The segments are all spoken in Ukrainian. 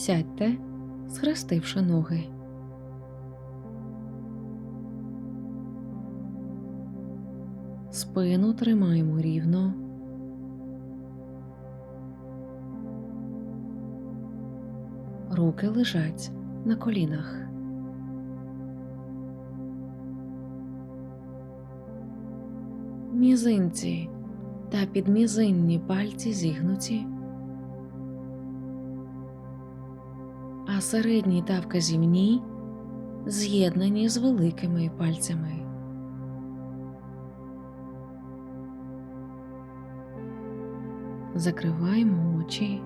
Сядьте, схрестивши ноги. Спину тримаємо рівно. Руки лежать на колінах. Мізинці та підмізинні пальці зігнуті, а середні та вказівні з'єднані з великими пальцями. Закриваємо очі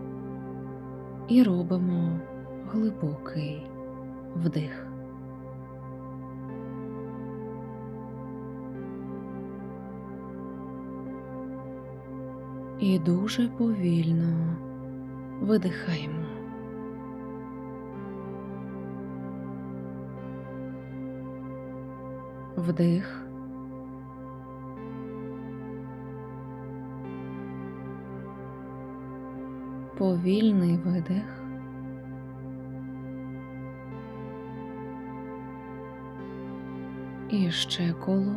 і робимо глибокий вдих. І дуже повільно видихаємо. Вдих. Повільний видих. І ще коло.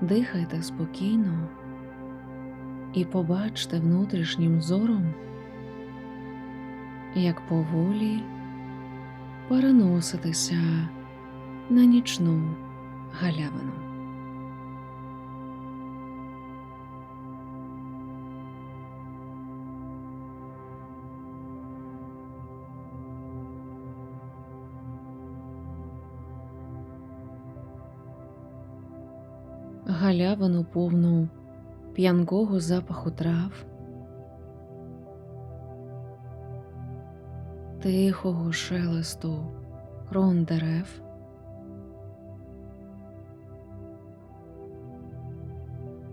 Дихайте спокійно і побачте внутрішнім зором, як поволі переноситися на нічну галявину. Галявину повну п'янкого запаху трав, тихого шелесту крон дерев,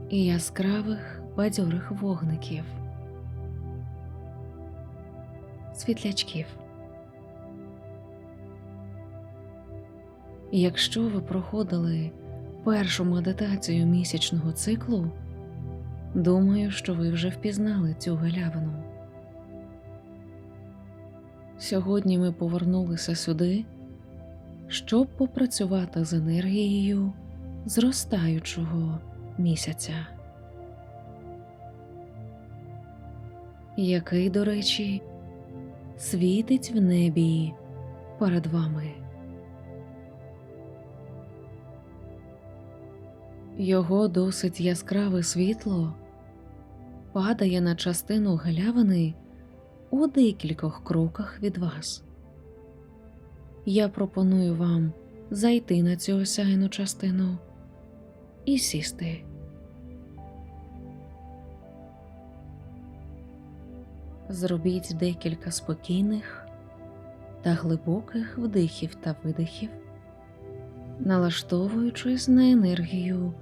і яскравих бадьорих вогників, світлячків. Якщо ви проходили першу медитацію місячного циклу, думаю, що ви вже впізнали цю галявину. Сьогодні ми повернулися сюди, щоб попрацювати з енергією зростаючого місяця, який, до речі, світить в небі перед вами. Його досить яскраве світло падає на частину галявини у декількох кроках від вас. Я пропоную вам зайти на цю осяйну частину і сісти. Зробіть декілька спокійних та глибоких вдихів та видихів, налаштовуючись на енергію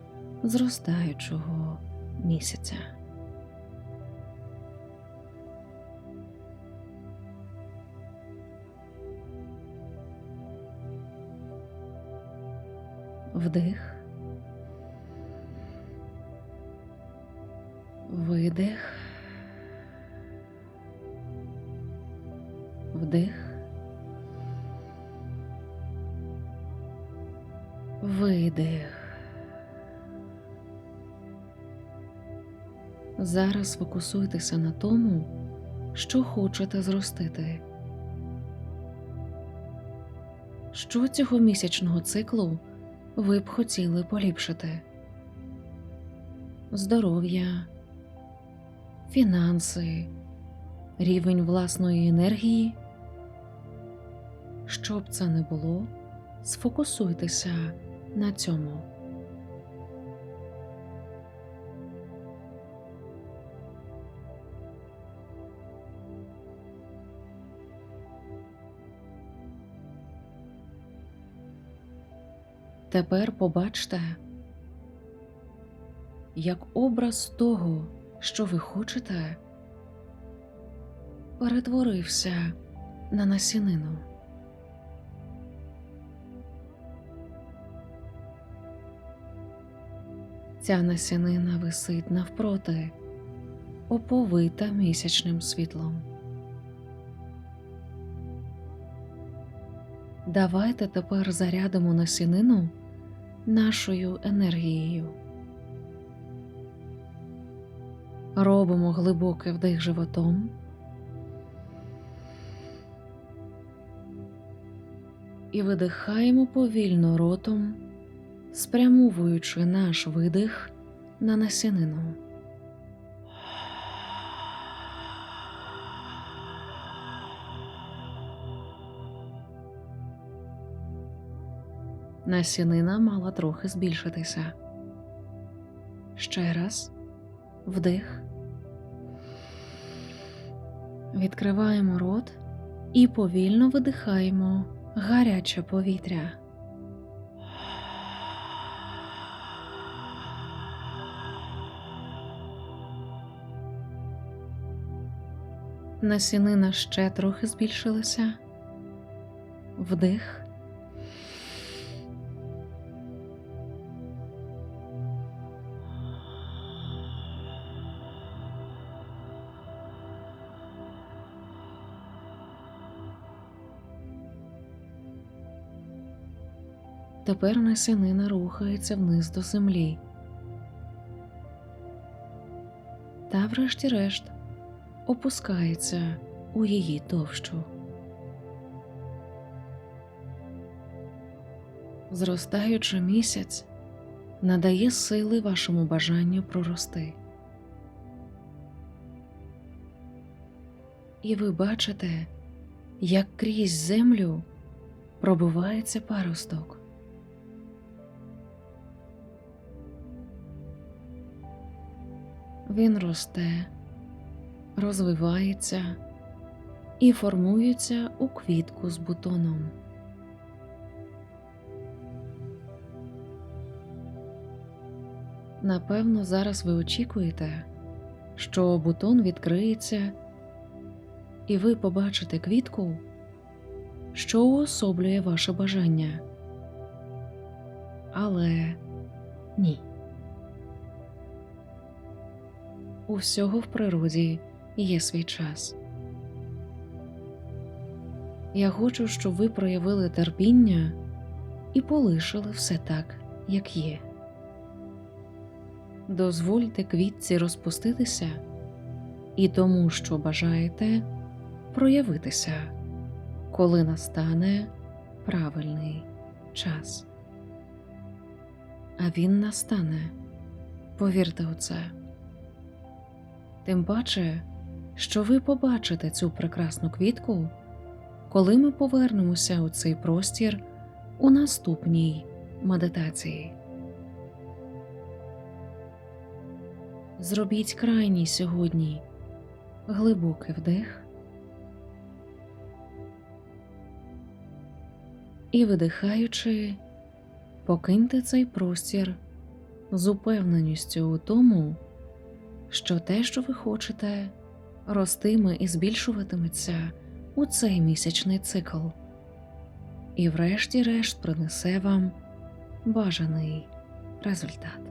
зростаючого місяця. Вдих, видих, вдих, Зараз фокусуйтеся на тому, що хочете зростити. Що цього місячного циклу ви б хотіли поліпшити? Здоров'я, фінанси, рівень власної енергії. Що б це не було, сфокусуйтеся на цьому. Тепер побачте, як образ того, що ви хочете, перетворився на насінину. Ця насінина висить навпроти, оповита місячним світлом. Давайте тепер зарядимо насінину нашою енергією. Робимо глибокий вдих животом. І видихаємо повільно ротом, спрямовуючи наш видих на насінину. Насінина мала трохи збільшитися. Ще раз вдих. Відкриваємо рот і повільно видихаємо гаряче повітря. Насінина ще трохи збільшилася. Вдих. Тепер насінина рухається вниз до землі. Та, врешті-решт, опускається у її товщу. Зростаючи місяць надає сили вашому бажанню прорости. І ви бачите, як крізь землю пробивається паросток. Він росте, розвивається і формується у квітку з бутоном. Напевно, зараз ви очікуєте, що бутон відкриється, і ви побачите квітку, що уособлює ваше бажання. Але ні. У всього в природі є свій час. Я хочу, щоб ви проявили терпіння і полишили все так, як є. Дозвольте квітці розпуститися і тому, що бажаєте, проявитися, коли настане правильний час. А він настане, повірте у це. Тим паче, що ви побачите цю прекрасну квітку, коли ми повернемося у цей простір у наступній медитації. Зробіть крайній сьогодні глибокий вдих і видихаючи, покиньте цей простір з упевненістю у тому, що те, що ви хочете, ростиме і збільшуватиметься у цей місячний цикл, і, врешті-решт, принесе вам бажаний результат.